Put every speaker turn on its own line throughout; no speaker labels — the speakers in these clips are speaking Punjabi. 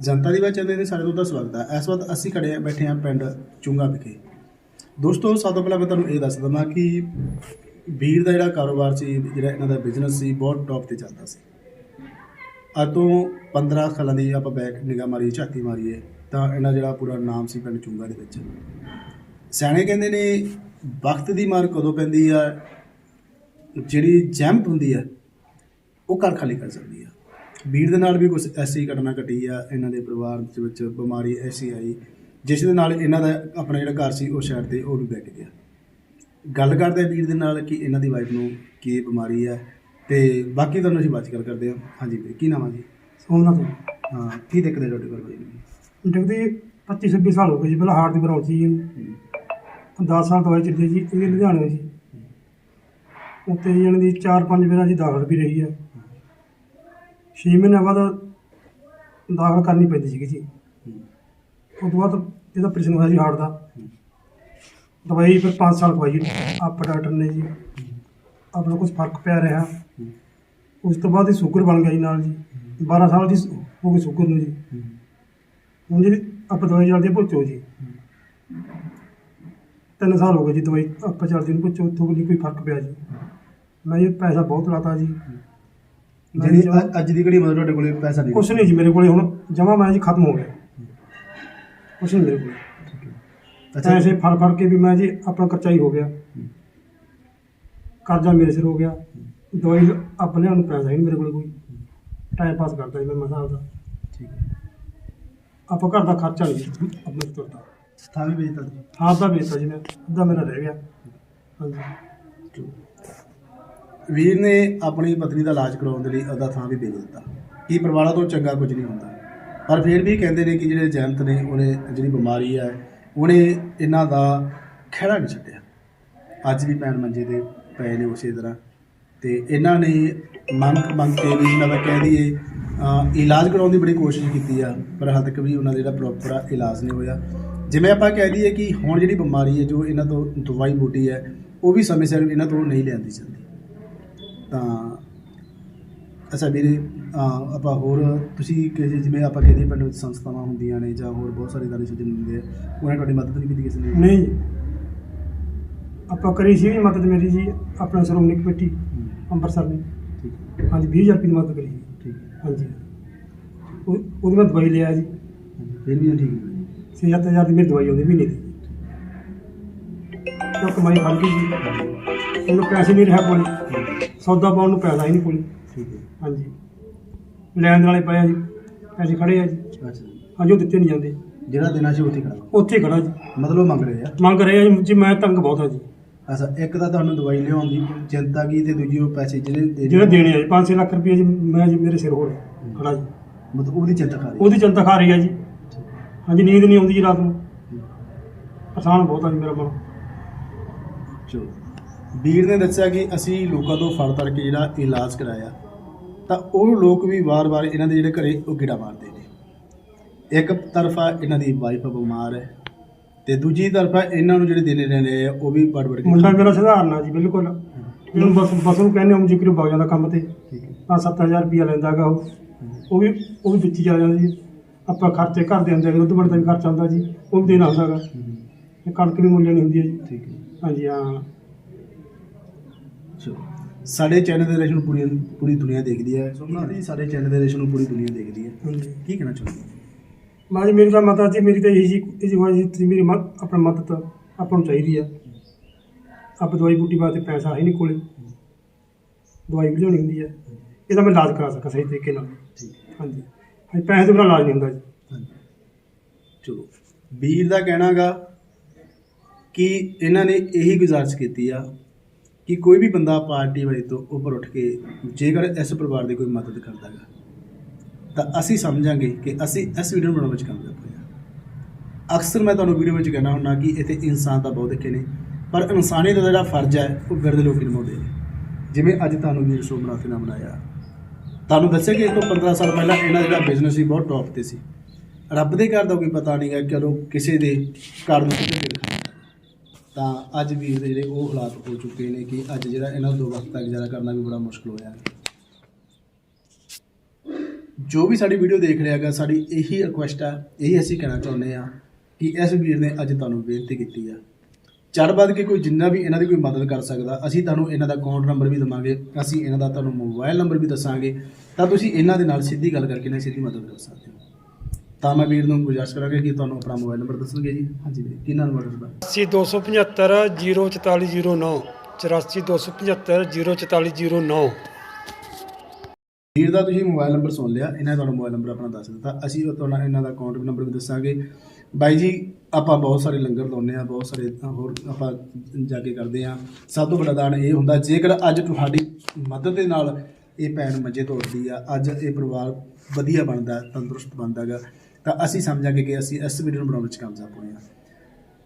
ਜਨਤਾ ਦੀ ਬਾਤ ਚੈਨਲ ਦੇ ਸਾਰੇ ਦਾ ਸਵਾਗਤ ਹੈ ਇਸ ਵਕਤ ਅਸੀਂ ਖੜੇ ਆ ਬੈਠੇ ਆ ਪਿੰਡ ਚੁੰਗਾ ਵਿਖੇ। ਦੋਸਤੋ, ਸਭ ਤੋਂ ਪਹਿਲਾਂ ਮੈਂ ਤੁਹਾਨੂੰ ਇਹ ਦੱਸ ਦਵਾਂ ਕਿ ਵੀਰ ਦਾ ਜਿਹੜਾ ਕਾਰੋਬਾਰ ਸੀ, ਜਿਹੜਾ ਇਹਨਾਂ ਦਾ ਬਿਜ਼ਨਸ ਸੀ, ਬਹੁਤ ਟੌਪ ਤੇ ਚੱਲਦਾ ਸੀ। ਅੱਜ ਤੋਂ 15 ਸਾਲਾਂ ਦੀ ਆਪਾਂ ਬੈਕ ਨਿਗਾਹ ਮਾਰੀ ਝਾਤੀ ਮਾਰੀਏ, ਤਾਂ ਇਹਨਾਂ ਜਿਹੜਾ ਪੂਰਾ ਨਾਮ ਸੀ ਪਿੰਡ ਚੁੰਗਾ ਦੇ ਵਿੱਚ। ਸਿਆਣੇ ਕਹਿੰਦੇ ਨੇ, ਵਕਤ ਦੀ ਮਾਰ ਕਦੋਂ ਪੈਂਦੀ ਆ? ਜਿਹੜੀ ਜੈਂਪ ਹੁੰਦੀ ਆ, ਉਹ ਘਰ ਖਾਲੀ ਕਰ ਸਕਦੀ ਆ। ਵੀਰ ਦੇ ਨਾਲ ਵੀ ਕੁਝ ਐਸੀ ਘਟਨਾ ਘਟੀ ਆ ਇਹਨਾਂ ਦੇ ਪਰਿਵਾਰ ਦੇ ਵਿੱਚ ਬਿਮਾਰੀ ਐਸੀ ਆਈ ਜਿਸ ਦੇ ਨਾਲ ਇਹਨਾਂ ਦਾ ਆਪਣਾ ਜਿਹੜਾ ਘਰ ਸੀ ਉਹ ਸ਼ਹਿਰ ਤੇ ਉਹ ਵੀ ਵਿਕ ਗਿਆ। ਗੱਲ ਕਰਦੇ ਆ ਵੀਰ ਦੇ ਨਾਲ ਕਿ ਇਹਨਾਂ ਦੀ ਵਾਈਫ ਨੂੰ ਕੀ ਬਿਮਾਰੀ ਹੈ ਤੇ ਬਾਕੀ ਤੁਹਾਨੂੰ ਅਸੀਂ ਬਾਤ ਕਰ ਕਰਦੇ ਹਾਂ। ਹਾਂਜੀ ਵੀਰ ਕੀ ਨਾਮ ਆ ਜੀ?
ਸੋਮਨਾਥ
ਹਾਂ ਕੀ ਦਿੱਕਤ ਹੈ ਤੁਹਾਡੇ ਕੋਲ ਕੋਈ?
ਡਿੱਗਦੇ 25 26 ਸਾਲ ਹੋ ਗਏ ਜੀ ਪਹਿਲਾਂ ਹਾਰਟ ਦੀ ਪ੍ਰੋਬਲਮ ਸੀ ਇਹਨੂੰ 10 ਸਾਲ ਦਵਾਈ ਚੱਲਦੀ ਜੀ ਇਹ ਲੁਧਿਆਣੇ ਜੀ ਇਹਨਾਂ ਦੀ 4-5 ਵਾਰਾਂ ਜੀ ਦਾਖਲ ਵੀ ਰਹੀ ਹੈ 6 ਮਹੀਨੇ ਬਾਅਦ ਦਾਖਲ ਕਰਨੀ ਪੈਂਦੀ ਸੀਗੀ ਜੀ। ਉਸ ਤੋਂ ਬਾਅਦ ਇਹਦਾ ਆਪਰੇਸ਼ਨ ਹੋਇਆ ਜੀ ਹਾਰਟ ਦਾ। ਦਵਾਈ ਫਿਰ 5 ਸਾਲ ਖਵਾਈ ਆਪ ਡਾਕਟਰ ਨੇ ਜੀ। ਆਪਣਾ ਕੁਝ ਫ਼ਰਕ ਪਿਆ ਰਿਹਾ। ਉਸ ਤੋਂ ਬਾਅਦ ਇਹ ਸ਼ੂਗਰ ਬਣ ਗਿਆ ਜੀ ਨਾਲ ਜੀ। 12 ਸਾਲ ਦੀ ਹੋ ਗਈ ਸ਼ੂਗਰ ਨੂੰ ਜੀ। ਹੁਣ ਜਿਹੜੀ ਆਪਾਂ ਦਵਾਈ ਚੱਲਦੀ ਭੁੱਚੋ ਜੀ। ਤਿੰਨ ਸਾਲ ਹੋ ਗਏ ਜੀ ਦਵਾਈ ਆਪਾਂ ਚੱਲਦੀ ਨੂੰ ਭੁੱਚੋ ਉੱਥੋਂ ਨਹੀਂ ਕੋਈ ਫ਼ਰਕ ਪਿਆ ਜੀ। ਮੈਂ ਇਹ ਪੈਸਾ ਬਹੁਤ ਲਾਤਾ ਜੀ।
ਜਿਹੜੀ ਅੱਜ ਦੀ ਘੜੀ ਮਤਲਬ ਤੁਹਾਡੇ ਕੋਲੇ ਪੈਸਾ ਨਹੀਂ
ਕੁਛ ਨਹੀਂ ਜੀ ਮੇਰੇ ਕੋਲੇ ਹੁਣ ਜਮਾ ਮੈਂ ਜੀ ਖਤਮ ਹੋ ਗਿਆ। ਕੁਛ ਨਹੀਂ ਮੇਰੇ ਕੋਲੇ।
ਅੱਛਾ
ਪੈਸੇ ਫੜ ਫੜ ਕੇ ਵੀ ਮੈਂ ਜੀ ਆਪਣਾ ਖਰਚਾ ਹੀ ਹੋ ਗਿਆ। ਕਰਜ਼ਾ ਮੇਰੇ ਸਿਰ ਹੋ ਗਿਆ। ਦਵਾਈ ਆਪਣੇ ਨੂੰ ਪੈਸਾ ਹੀ ਨਹੀਂ ਮੇਰੇ ਕੋਲੇ ਕੋਈ। ਟਾਈਮ ਪਾਸ ਕਰਦਾ ਜੀ ਮੈਂ ਮਸਾਂ ਦਾ
ਠੀਕ ਹੈ।
ਆਪਾਂ ਘਰ ਦਾ ਖਰਚਾ ਨਹੀਂ ਆਪਣੇ ਤੋਂ ਤੁਰਦਾ
ਥਾਂ ਵੀ ਵੇਚਤਾ ਜੀ
ਹਾਂ ਅੱਧਾ ਵੇਚਤਾ ਜੀ ਮੈਂ ਅੱਧਾ ਮੇਰਾ ਰਹਿ ਗਿਆ। ਹਾਂਜੀ।
ਵੀਰ ਨੇ ਆਪਣੀ ਪਤਨੀ ਦਾ ਇਲਾਜ ਕਰਾਉਣ ਦੇ ਲਈ ਉਹਦਾ ਥਾਂ ਵੀ ਵੇਚ ਦਿੱਤਾ। ਕੀ ਪਰਿਵਾਰਾਂ ਤੋਂ ਚੰਗਾ ਕੁਝ ਨਹੀਂ ਹੁੰਦਾ। ਪਰ ਫਿਰ ਵੀ ਕਹਿੰਦੇ ਨੇ ਕਿ ਜਿਹੜੇ ਜੈਂਤ ਨੇ, ਉਹਨੇ ਜਿਹੜੀ ਬਿਮਾਰੀ ਹੈ, ਉਹਨੇ ਇਹਨਾਂ ਦਾ ਖਹਿੜਾ ਨਹੀਂ ਛੱਡਿਆ। ਅੱਜ ਵੀ ਭੈਣ ਮੰਜੇ ਤੇ ਪਏ ਨੇ ਉਸੇ ਤਰ੍ਹਾਂ। ਤੇ ਇਹਨਾਂ ਨੇ ਮੰਗ ਮੰਗ ਕੇ ਵੀ ਇਹਨਾਂ ਦਾ ਕਹਿ ਦਈਏ ਇਲਾਜ ਕਰਾਉਣ ਦੀ ਬੜੀ ਕੋਸ਼ਿਸ਼ ਕੀਤੀ ਆ, ਪਰ ਹਾਲ ਤੱਕ ਵੀ ਉਹਨਾਂ ਦਾ ਜਿਹੜਾ ਪ੍ਰੋਪਰ ਆ ਇਲਾਜ ਨਹੀਂ ਹੋਇਆ। ਜਿਵੇਂ ਆਪਾਂ ਕਹਿ ਦਈਏ ਕਿ ਹੁਣ ਜਿਹੜੀ ਬਿਮਾਰੀ ਹੈ, ਜੋ ਇਹਨਾਂ ਤੋਂ ਦਵਾਈ ਬੂਟੀ ਹੈ, ਉਹ ਵੀ ਸਮੇਂ ਸਿਰ ਇਹਨਾਂ ਤੋਂ ਨਹੀਂ ਲਿਆਂਦੀ ਜਾਂਦੀ। ਤਾਂ ਅੱਛਾ ਵੀਰੇ ਆਪਾਂ ਹੋਰ ਤੁਸੀਂ ਕਿਸੇ ਜਿਵੇਂ ਆਪਾਂ ਕਹਿੰਦੇ ਪਿੰਡ ਵਿੱਚ ਸੰਸਥਾਵਾਂ ਹੁੰਦੀਆਂ ਨੇ ਜਾਂ ਹੋਰ ਬਹੁਤ ਸਾਰੇ ਦਾਨੀ ਸੱਜਣ ਹੁੰਦੇ ਆ ਉਹਨਾਂ ਨੇ ਤੁਹਾਡੀ ਮਦਦ ਨਹੀਂ ਕੀਤੀ ਕਿਸੇ ਨੇ?
ਨਹੀਂ ਆਪਾਂ ਕਰੀ ਸੀ ਮਦਦ ਮੇਰੀ ਜੀ ਆਪਣਾ ਸ਼੍ਰੋਮਣੀ ਕਮੇਟੀ ਅੰਮ੍ਰਿਤਸਰ ਨੇ
ਠੀਕ।
ਹਾਂਜੀ 20000 ਰੁਪਏ ਦੀ ਮਦਦ ਕਰੀ
ਠੀਕ।
ਹਾਂਜੀ। ਉਹ- ਉਹਦੀ ਮੈਂ ਦਵਾਈ ਲਿਆ ਜੀ।
ਫਿਰ ਵੀ ਠੀਕ ਨਹੀਂ
6-7000 ਦੀ ਮੇਰੀ ਦਵਾਈ ਆਉਂਦੀ ਮਹੀਨੇ ਦੀ। ਜੋ ਕਮਾਈ ਖੜ ਗਈ? ਜੀ ਉਹਨੂੰ ਪੈਸੇ ਨਹੀਂ ਰਿਹਾ ਕੋਲ ਸੌਦਾ ਪਾਉਣ ਨੂੰ ਪੈਸਾ ਹੀ ਨਹੀਂ ਕੋਲ
ਠੀਕ ਹੈ।
ਹਾਂਜੀ। ਲੈਣ ਵਾਲੇ ਪਏ ਆ ਜੀ। ਪੈਸੇ ਖੜੇ ਆ ਜੀ।
ਅੱਛਾ ਜੀ।
ਹਾਂਜੀ ਉਹ ਦਿੱਤੇ ਨਹੀਂ ਜਾਂਦੇ।
ਜਿਹੜਾ ਦੇਣਾ ਸੀ ਉੱਥੇ ਖੜਾ।
ਉੱਥੇ ਹੀ ਖੜਾ ਜੀ।
ਮਤਲਬ ਉਹ ਮੰਗ ਰਹੇ ਆ?
ਮੰਗ ਰਹੇ ਆ ਜੀ। ਜੀ ਮੈਂ ਤੰਗ ਬਹੁਤ ਆ ਜੀ।
ਅੱਛਾ ਇੱਕ ਤਾਂ ਤੁਹਾਨੂੰ ਦਵਾਈ ਲਿਆਉਣ ਦੀ ਚਿੰਤਾ ਕੀ ਤੇ ਦੂਜੀ ਉਹ ਪੈਸੇ ਜਿਹੜੇ
ਜਿਹੜੇ ਦੇਣੇ ਆ ਜੀ 5-6 ਲੱਖ ਰੁਪਏ ਜੀ ਮੈਂ ਜੀ ਮੇਰੇ ਸਿਰ ਹੋਰ ਖੜਾ ਜੀ।
ਮਤਲਬ ਉਹਦੀ ਚਿੰਤਾ ਖਾ ਰਹੀ
ਉਹਦੀ ਚਿੰਤਾ ਖਾ ਰਹੀ ਆ ਜੀ। ਹਾਂਜੀ ਨੀਂਦ ਨਹੀਂ ਆਉਂਦੀ ਜੀ ਰਾਤ ਨੂੰ। ਪਰੇਸ਼ਾਨ ਬਹੁਤ ਆ ਜੀ ਮੇਰਾ ਮਨ।
ਚਲੋ। ਵੀਰ ਨੇ ਦੱਸਿਆ ਕਿ ਅਸੀਂ ਲੋਕਾਂ ਤੋਂ ਫੜ ਤੜ ਕੇ ਜਿਹੜਾ ਇਲਾਜ ਕਰਾਇਆ ਤਾਂ ਉਹ ਲੋਕ ਵੀ ਵਾਰ-ਵਾਰ ਇਹਨਾਂ ਦੇ ਜਿਹੜੇ ਘਰੇ ਉਹ ਗਿੜਾ ਮਾਰਦੇ ਨੇ। ਇੱਕ ਤਰਫਾ ਇਹਨਾਂ ਦੀ ਵਾਈਫ ਬਿਮਾਰ ਹੈ ਤੇ ਦੂਜੀ ਤਰਫਾ ਇਹਨਾਂ ਨੂੰ ਜਿਹੜੇ ਦੇਣੇ ਲੈਣੇ ਆ ਉਹ ਵੀ ਪੜ ਕੇ
ਮੁੰਡਾ ਮੇਰਾ ਸਧਾਰਨ ਆ ਜੀ ਬਿਲਕੁਲ। ਇਹਨੂੰ ਬਸ ਬਸ ਨੂੰ ਕਹਿੰਦੇ ਹਾਂ ਜਿਕਰ ਵਗ ਜਾਂਦਾ ਕੰਮ ਤੇ। ਆ 7000 ਰੁਪਇਆ ਲੈਂਦਾਗਾ ਉਹ। ਉਹ ਵੀ ਉਹ ਵੀ ਵਿੱਚ ਹੀ ਚਲਾ ਜਾਂਦਾ ਜੀ। ਆਪਾਂ ਖਰਚੇ ਘਰ ਦੇ ਹੁੰਦੇ ਆ ਦੁੱਧ ਬਣ ਦਾ ਵੀ ਖਰਚਾ ਹੁੰਦਾ ਜੀ ਉਹ ਵੀ ਦੇਣਾ ਹੁੰਦਾਗਾ ਕਣਕ ਵੀ ਮੁੱਲ ਨਹੀਂ ਹੁੰਦੀ ਹੈ ਜੀ।
ਠੀਕ ਹੈ।
ਹਾਂਜੀ ਹਾਂ।
ਚਲੋ। ਸਾਡੇ ਚੈਨਲ ਦੇ ਰੇਸ਼ਨ ਪੂਰੀ ਪੂਰੀ ਦੁਨੀਆ ਦੇਖਦੀ ਹੈ। ਸੋਮਨਾਥ ਜੀ ਸਾਡੇ ਚੈਨਲ ਦੇ ਰੇਸ਼ਨ ਨੂੰ ਪੂਰੀ ਦੁਨੀਆ ਦੇਖਦੀ ਹੈ।
ਹਾਂਜੀ।
ਕੀ ਕਹਿਣਾ ਚਾਹੁੰਦੇ ਹੋ?
ਮਾਂ ਜੀ ਮੇਰੀ ਤਾਂ ਮਾਤਾ ਜੀ ਮੇਰੀ ਤਾਂ ਇਹੀ ਜੀ ਇਹ ਜੀ ਜੀ ਤੁਸੀਂ ਮੇਰੀ ਮਤ ਆਪਣਾ ਮਦਦ ਆਪਾਂ ਨੂੰ ਚਾਹੀਦੀ ਆ। ਆਪ ਦਵਾਈ ਬੂਟੀ ਵਾਸਤੇ ਪੈਸਾ ਹੈ ਨਹੀਂ ਕੋਲੇ। ਦਵਾਈ ਵੀ ਲਿਆਉਣੀ ਹੁੰਦੀ ਹੈ ਇਹਦਾ ਮੈਂ ਇਲਾਜ ਕਰਾ ਸਕਾਂ ਸਹੀ ਤਰੀਕੇ ਨਾਲ।
ਠੀਕ ਹੈ।
ਹਾਂਜੀ। ਹਾਂਜੀ ਪੈਸੇ ਤੋਂ ਬਿਨਾਂ ਇਲਾਜ ਨਹੀਂ ਹੁੰਦਾ ਜੀ।
ਹਾਂਜੀ। ਚਲੋ। ਵੀਰ ਦਾ ਕਹਿਣਾਗਾ ਕਿ ਇਹਨਾਂ ਨੇ ਇਹੀ ਗੁਜ਼ਾਰਿਸ਼ ਕੀਤੀ ਆ ਕਿ ਕੋਈ ਵੀ ਬੰਦਾ ਪਾਰਟੀ ਵਾਲੇ ਤੋਂ ਉੱਪਰ ਉੱਠ ਕੇ ਜੇਕਰ ਇਸ ਪਰਿਵਾਰ ਦੀ ਕੋਈ ਮਦਦ ਕਰਦਾ ਕਰਦਾਗਾ ਤਾਂ ਅਸੀਂ ਸਮਝਾਂਗੇ ਕਿ ਅਸੀਂ ਇਸ ਵੀਡੀਓ ਨੂੰ ਬਣਾਉਣ ਵਿੱਚ ਕਾਮਯਾਬ ਹੋਏ ਹਾਂ ਅਕਸਰ ਮੈਂ ਤੁਹਾਨੂੰ ਵੀਡੀਓ ਵਿੱਚ ਕਹਿਣਾ ਹੁੰਦਾ ਕਿ ਇੱਥੇ ਇਨਸਾਨ ਤਾਂ ਬਹੁਤ ਦੇਖੇ ਨੇ, ਪਰ ਇਨਸਾਨੀਅਤ ਦਾ ਜਿਹੜਾ ਫਰਜ਼ ਹੈ, ਉਹ ਬਿਰਧ ਲੋਕ ਨਿਭਾਉਂਦੇ ਨੇ। ਜਿਵੇਂ ਅੱਜ ਤੁਹਾਨੂੰ ਵੀਰ ਸੋਮਨਾਥ ਨੇ ਬਣਾਇਆ। ਤੁਹਾਨੂੰ ਦੱਸਿਆ ਕਿ ਇਸ ਤੋਂ 15 ਸਾਲ ਪਹਿਲਾਂ ਇਹਨਾਂ ਦਾ ਜਿਹੜਾ ਬਿਜ਼ਨਸ ਸੀ, ਬਹੁਤ ਟੌਪ ਤੇ ਸੀ। ਰੱਬ ਦੇ ਘਰ ਦਾ ਕੋਈ ਪਤਾ ਨਹੀਂ ਹੈ ਕਦੋਂ ਕਿਸੇ ਦੇ ਘਰ ਨੂੰ ਕਿਤੇ ਤਾਂ ਅੱਜ ਵੀਰ ਦੇ ਜਿਹੜੇ ਉਹ ਹਾਲਾਤ ਹੋ ਚੁੱਕੇ ਨੇ ਕਿ ਅੱਜ ਜਿਹੜਾ ਇਹਨਾਂ ਦੋ ਵਕਤ ਦਾ ਗੁਜ਼ਾਰਾ ਕਰਨਾ ਵੀ ਬੜਾ ਮੁਸ਼ਕਲ ਹੋਇਆ। ਜੋ ਵੀ ਸਾਡੀ ਵੀਡੀਓ ਦੇਖ ਰਿਹਾ ਹੈਗਾ, ਸਾਡੀ ਇਹੀ ਰਿਕੁਐਸਟ ਆ, ਇਹੀ ਅਸੀਂ ਕਹਿਣਾ ਚਾਹੁੰਦੇ ਆ ਕਿ ਇਸ ਵੀਰ ਨੇ ਅੱਜ ਤੁਹਾਨੂੰ ਬੇਨਤੀ ਕੀਤੀ ਆ। ਚੜ ਵੱਧ ਕੇ ਕੋਈ ਜਿੰਨਾ ਵੀ ਇਹਨਾਂ ਦੀ ਕੋਈ ਮਦਦ ਕਰ ਸਕਦਾ, ਅਸੀਂ ਤੁਹਾਨੂੰ ਇਹਨਾਂ ਦਾ ਅਕਾਊਂਟ ਨੰਬਰ ਵੀ ਦਵਾਂਗੇ, ਅਸੀਂ ਇਹਨਾਂ ਦਾ ਤੁਹਾਨੂੰ ਮੋਬਾਈਲ ਨੰਬਰ ਵੀ ਦੱਸਾਂਗੇ, ਤਾਂ ਤੁਸੀਂ ਇਹਨਾਂ ਦੇ ਨਾਲ ਸਿੱਧੀ ਗੱਲ ਕਰਕੇ ਨਾ ਸਿੱਧੀ ਮਦਦ ਕਰ ਸਕਦੇ ਹੋ। ਤਾਂ ਮੈਂ ਵੀਰ ਨੂੰ ਗੁਜ਼ਾਰਿਸ਼ ਕਰਾਂਗਾ ਕਿ ਤੁਹਾਨੂੰ ਆਪਣਾ ਮੋਬਾਈਲ ਨੰਬਰ ਦੱਸਣਗੇ ਜੀ। ਹਾਂਜੀ ਵੀਰ ਕਿੰਨਾ ਨੰਬਰ ਦੱਸਦਾ
8275 04409 84 04409
ਵੀਰ ਦਾ ਤੁਸੀਂ ਮੋਬਾਈਲ ਨੰਬਰ ਸੁਣ ਲਿਆ ਇਹਨਾਂ ਤੁਹਾਨੂੰ ਮੋਬਾਈਲ ਨੰਬਰ ਆਪਣਾ ਦੱਸ ਦਿੱਤਾ। ਅਸੀਂ ਤੁਹਾਨੂੰ ਇਹਨਾਂ ਦਾ ਅਕਾਊਂਟ ਨੰਬਰ ਵੀ ਦੱਸਾਂਗੇ। ਬਾਈ ਜੀ ਆਪਾਂ ਬਹੁਤ ਸਾਰੇ ਲੰਗਰ ਲਾਉਂਦੇ ਆ ਬਹੁਤ ਸਾਰੇ ਹੋਰ ਆਪਾਂ ਜਾ ਕੇ ਕਰਦੇ ਆ ਸਭ ਤੋਂ ਵੱਡਾ ਦਾਨ ਇਹ ਹੁੰਦਾ ਜੇਕਰ ਅੱਜ ਤੁਹਾਡੀ ਮਦਦ ਦੇ ਨਾਲ ਇਹ ਭੈਣ ਮੰਜੇ ਤੋਂ ਉੱਠਦੀ ਆ ਅੱਜ ਇਹ ਪਰਿਵਾਰ ਵਧੀਆ ਬਣਦਾ ਤੰਦਰੁਸਤ ਬਣਦਾ ਗਾ ਤਾਂ ਅਸੀਂ ਸਮਝਾਂਗੇ ਕਿ ਅਸੀਂ ਇਸ ਵੀਡੀਓ ਨੂੰ ਬਣਾਉਣ ਵਿੱਚ ਕਾਮਯਾਬ ਹੋਏ ਹਾਂ।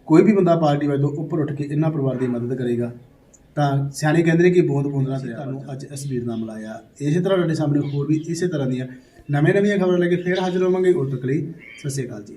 ਕੋਈ ਵੀ ਬੰਦਾ ਪਾਰਟੀ ਵਾਲੇ ਤੋਂ ਉੱਪਰ ਉੱਠ ਕੇ ਇਹਨਾਂ ਪਰਿਵਾਰ ਦੀ ਮਦਦ ਕਰੇਗਾ, ਤਾਂ ਸਿਆਣੇ ਕਹਿੰਦੇ ਨੇ ਕਿ ਬੋਂਦ ਬੂੰਦ ਨਾਲ ਦਰਿਆ ਤੁਹਾਨੂੰ ਅੱਜ ਇਸ ਵੀਰ ਨਾਲ ਮਿਲਾਇਆ। ਇਸੇ ਤਰ੍ਹਾਂ ਤੁਹਾਡੇ ਸਾਹਮਣੇ ਹੋਰ ਵੀ ਇਸੇ ਤਰ੍ਹਾਂ ਦੀਆਂ ਨਵੇਂ ਨਵੀਆਂ ਖਬਰਾਂ ਲੈ ਕੇ ਫੇਰ ਹਾਜ਼ਰ ਹੋਵਾਂਗੇ ਉਦੋਂ ਤੱਕ ਲਈ ਸਤਿ ਸ਼੍ਰੀ ਅਕਾਲ ਜੀ।